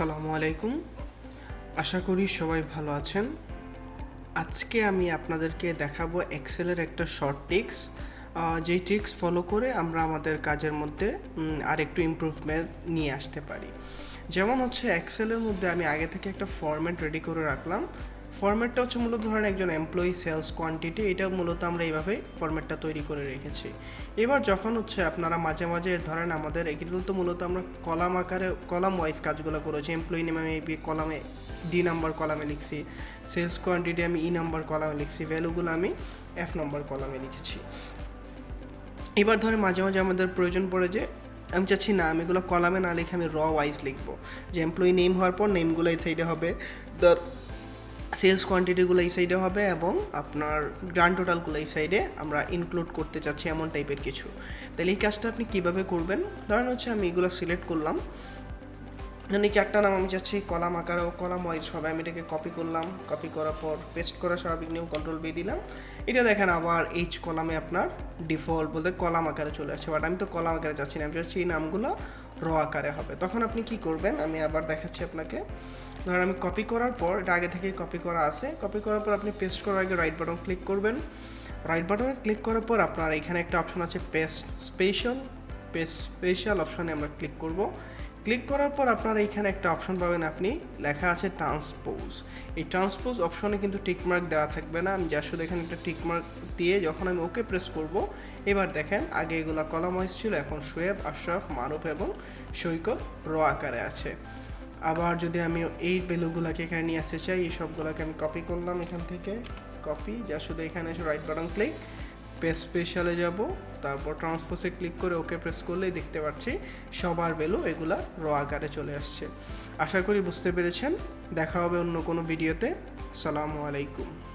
আসসালামু আলাইকুম। আশা করি সবাই ভালো আছেন। আজকে আমি আপনাদেরকে দেখাবো এক্সেলের একটা শর্ট টিক্স যেই ট্রিক্স ফলো করে আমরা আমাদের কাজের মধ্যে আরেকটু ইমপ্রুভমেন্ট নিয়ে আসতে পারি। যেমন হচ্ছে এক্সেলের মধ্যে আমি আগে থেকে একটা ফরম্যাট রেডি করে রাখলাম। ফরম্যাটটা হচ্ছে মূলত ধরেন একজন এমপ্লয়ি সেলস কোয়ান্টিটি এটা মূলত আমরা এইভাবে ফরম্যাটটা তৈরি করে রেখেছি। এবার যখন হচ্ছে আপনারা মাঝে মাঝে ধরেন আমাদের এগুলো তো মূলত আমরা কলাম আকারে, কলাম ওয়াইজ কাজগুলো করেছি এমপ্লয়ি নেমে আমি কলামে ডি নাম্বার কলামে লিখছি সেলস কোয়ান্টিটি আমি ই নাম্বার কলামে লিখছি ভ্যালুগুলো আমি এফ নাম্বার কলামে লিখেছি। এবার ধরে মাঝে মাঝে আমাদের প্রয়োজন পড়ে যে, আমি চাচ্ছি না, আমি এগুলো কলামে না লিখে আমি র ওয়াইজ লিখব। যে এমপ্লয়ি নেম হওয়ার পর নেমগুলো এই সাইডে হবে। ধর সেলস কোয়ান্টিটিগুলো এই সাইডে হবে এবং আপনার গ্রান্ড টোটালগুলো এই সাইডে আমরা ইনক্লুড করতে চাচ্ছি এমন টাইপের কিছু। তাহলে এই কাজটা আপনি কীভাবে করবেন? ধরেন হচ্ছে আমি এগুলো সিলেক্ট করলাম। এই চারটা নাম আমি চাচ্ছি, কলাম আকারে ও কলাম ওয়াইজ হবে আমি এটাকে কপি করলাম কপি করার পর পেস্ট করা স্বাভাবিক নিয়ম কন্ট্রোল বি দিলাম। এটা দেখেন আবার এইচ কলামে আপনার ডিফল্ট বলতে কলাম আকারে চলে আসছে। বাট আমি তো কলাম আকারে চাচ্ছি না, আমি চাচ্ছি এই নামগুলো র আকারে হবে। তখন আপনি কি করবেন? আমি আবার দেখাচ্ছি আপনাকে। ধরেন আমি কপি করার পর, এটা আগে থেকেই কপি করা আছে। কপি করার পর আপনি পেস্ট করার আগে রাইট বাটন ক্লিক করবেন। রাইট বাটনে ক্লিক করার পর আপনার এখানে একটা অপশন আছে পেস্ট স্পেশাল পেস্ট স্পেশাল অপশানে আমরা ক্লিক করব। ক্লিক করার পর আপনারা এখানে একটা অপশন পাবেন আপনি, লেখা আছে ট্রান্সপোজ। এই ট্রান্সপোজ অপশনে কিন্তু টিকমার্ক দেওয়া থাকবে না। আমি যা শুধু এখানে একটা টিকমার্ক দিয়ে যখন আমি ওকে প্রেস করব, এবার দেখেন আগে এগুলো কলাম ওয়াইজ ছিল, এখন শোয়েব, আশরাফ, মারুফ এবং সৈকত র আকারে আছে। আবার যদি আমি এই ভ্যালুগুলোকে এখানে নিয়ে আসতে চাই, এই সবগুলোকে আমি কপি করলাম এখান থেকে। কপি যা শুধু এখানে এসে রাইট বাটন ক্লিক স্পেশালে যাব। তারপর ট্রান্সপোসে ক্লিক করে ওকে প্রেস করলেই দেখতে পাচ্ছি সবার ভ্যালু এগুলা র আকারে চলে আসছে। আশা করি বুঝতে পেরেছেন। দেখা হবে অন্য কোনো ভিডিওতে সালামু আলাইকুম।